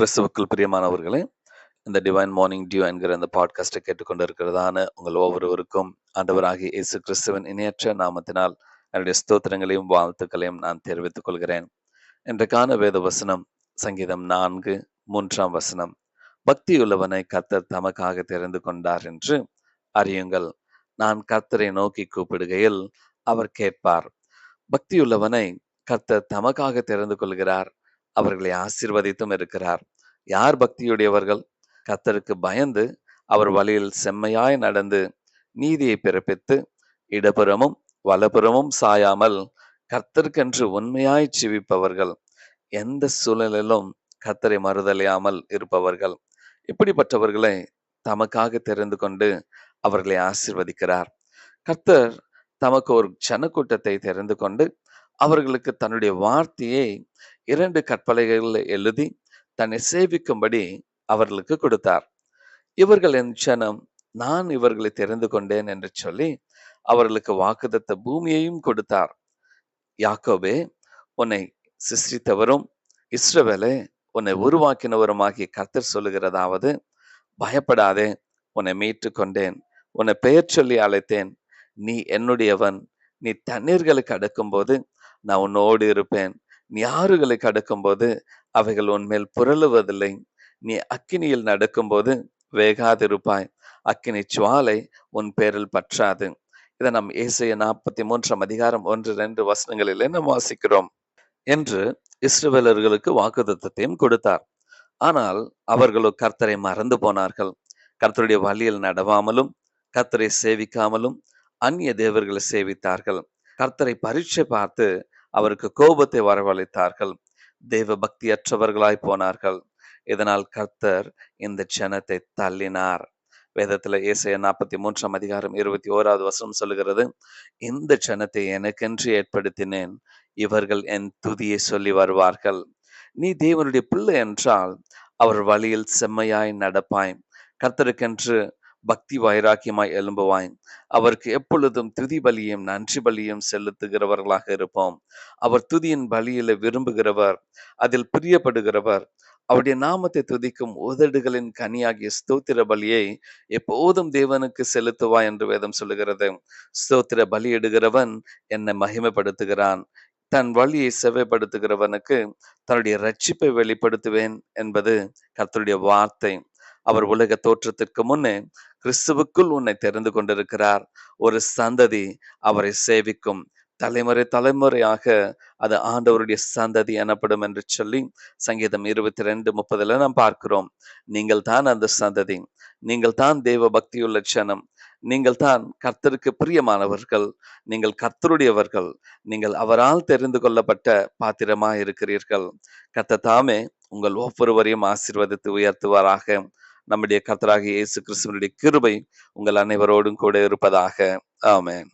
கிறிஸ்துவுக்குள் பிரியமானவர்களே இந்த டிவைன் மார்னிங் டியூ என்கிற இந்த பாட்காஸ்டை கேட்டுக்கொண்டிருக்கிறதான உங்கள் ஒவ்வொருவருக்கும் ஆண்டவராகி இயேசு கிறிஸ்துவின் இணையற்ற நாமத்தினால் என்னுடைய ஸ்தோத்திரங்களையும் வாழ்த்துக்களையும் நான் தெரிவித்துக் கொள்கிறேன். இன்றைக்கான வேத வசனம் சங்கீதம் நான்கு மூன்றாம் வசனம். பக்தியுள்ளவனை கர்த்தர் தமக்காக தெரிந்து கொண்டார் என்று அறியுங்கள். நான் கர்த்தரை நோக்கி கூப்பிடுகையில் அவர் கேட்பார். பக்தியுள்ளவனை கர்த்தர் தமக்காக தெரிந்து கொள்கிறார் அவர்களை ஆசீர்வதித்தும் இருக்கிறார். யார் பக்தியுடையவர்கள்? கத்தருக்கு பயந்து அவர் வழியில் செம்மையாய் நடந்து நீதியை பிறப்பித்து இடப்புறமும் வலப்புறமும் சாயாமல் கர்த்தருக்கென்று உண்மையாய் ஜீவிப்பவர்கள். எந்த சூழலிலும் கர்த்தரை மறுதலையாமல் இருப்பவர்கள். இப்படிப்பட்டவர்களை தமக்காக தெரிந்து கொண்டு அவர்களை ஆசிர்வதிக்கிறார். கர்த்தர் தமக்கு ஒரு ஜனக்கூட்டத்தை தெரிந்து கொண்டு அவர்களுக்கு தன்னுடைய வார்த்தையை இரண்டு கற்பலைகளில் எழுதி தன்னை சேவிக்கும்படி அவர்களுக்கு கொடுத்தார். இவர்கள் என் ஜனம் நான் இவர்களை தெரிந்து கொண்டேன் என்று சொல்லி அவர்களுக்கு வாக்குதத்த பூமியையும் கொடுத்தார். யாக்கோபே உன்னை சிருஷ்டித்தவரும் இஸ்ரவேலே உன்னை உருவாக்கினவருமாகிய கர்த்தர் சொல்லுகிறதாவது பயப்படாதே உன்னை மீட்டு கொண்டேன் உன்னை பெயர் சொல்லி அழைத்தேன். நீ என்னுடையவன் நீ தண்ணீர்களுக்கு அடக்கும்போது நான் உன்னோடு இருப்பேன். நீ ஆறுகளை கடக்கும்போது அவைகள் உன்மேல் புரளுவதில்லை. நீ அக்கினியில் நடக்கும்போது வேகாதிருப்பாய். அக்கினி சுவாலை உன் பேரில் பற்றாது. இதை நம் ஏசைய நாற்பத்தி மூன்றாம் அதிகாரம் ஒன்று ரெண்டு வசனங்களிலே நாம் வாசிக்கிறோம். என்று இஸ்ரவேலர்களுக்கு வாக்குத்தத்தையும் கொடுத்தார். ஆனால் அவர்களோ கர்த்தரை மறந்து போனார்கள். கர்த்தருடைய வழியில் நடவாமலும் கர்த்தரை சேவிக்காமலும் அந்நிய தேவர்களை சேவித்தார்கள். கர்த்தரை பரீட்சை பார்த்து அவருக்கு கோபத்தை வரவழைத்தார்கள். தேவ பக்தியற்றவர்களாய் போனார்கள். இதனால் கர்த்தர் இந்த ஜனத்தை தள்ளினார். வேதத்துல ஏசைய நாற்பத்தி மூன்றாம் அதிகாரம் இருபத்தி ஓராவது வசனம் சொல்லுகிறது இந்த ஜனத்தை எனக்கென்று ஏற்படுத்தினேன். இவர்கள் என் துதியை சொல்லி வருவார்கள். நீ தேவனுடைய பிள்ளை என்றால் அவர் வழியில் செம்மையாய் நடப்பாய். கர்த்தருக்கென்று பக்தி வைராக்கியமாய் எழும்புவாய் அவருக்கு எப்பொழுதும் துதி பலியும் நன்றி பலியும் செலுத்துகிறவர்களாக இருப்போம். அவர் துதியின் பலியில விரும்புகிறவர் அதில் பிரியப்படுகிறவர். அவருடைய நாமத்தை துதிக்கும் உதடுகளின் கனியாகிய ஸ்தோத்திர பலியை எப்போதும் தேவனுக்கு செலுத்துவாய் என்று வேதம் சொல்லுகிறது. ஸ்தோத்திர பலியிடுகிறவன் என்னை மகிமைப்படுத்துகிறான். தன் வழியை செவ்வைப்படுத்துகிறவனுக்கு தன்னுடைய ரட்சிப்பை வெளிப்படுத்துவேன் என்பது கர்த்தருடைய வார்த்தை. அவர் உலக தோற்றத்திற்கு முன்னே கிறிஸ்துவுக்குள் உன்னை தெரிந்து கொண்டிருக்கிறார். ஒரு சந்ததி அவரை சேவிக்கும். தலைமுறை தலைமுறையாக அது ஆண்டவருடைய சந்ததி எனப்படும் என்று சொல்லி சங்கீதம் இருபத்தி ரெண்டு முப்பதுல நாம் பார்க்கிறோம். நீங்கள் தான் அந்த சந்ததி. நீங்கள் தான் தேவ பக்தியுள்ள க்ஷணம் நீங்கள் தான் கர்த்தருக்கு பிரியமானவர்கள். நீங்கள் கர்த்தருடையவர்கள். நீங்கள் அவரால் தெரிந்து கொள்ளப்பட்ட பாத்திரமா இருக்கிறீர்கள் கர்த்த தாமே உங்கள் ஒவ்வொருவரையும் ஆசீர்வதித்து உயர்த்துவாராக. நம்முடைய கர்த்தராகிய இயேசு கிறிஸ்துவனுடைய கிருபை உங்கள் அனைவரோடும் கூட இருப்பதாக. ஆமேன்.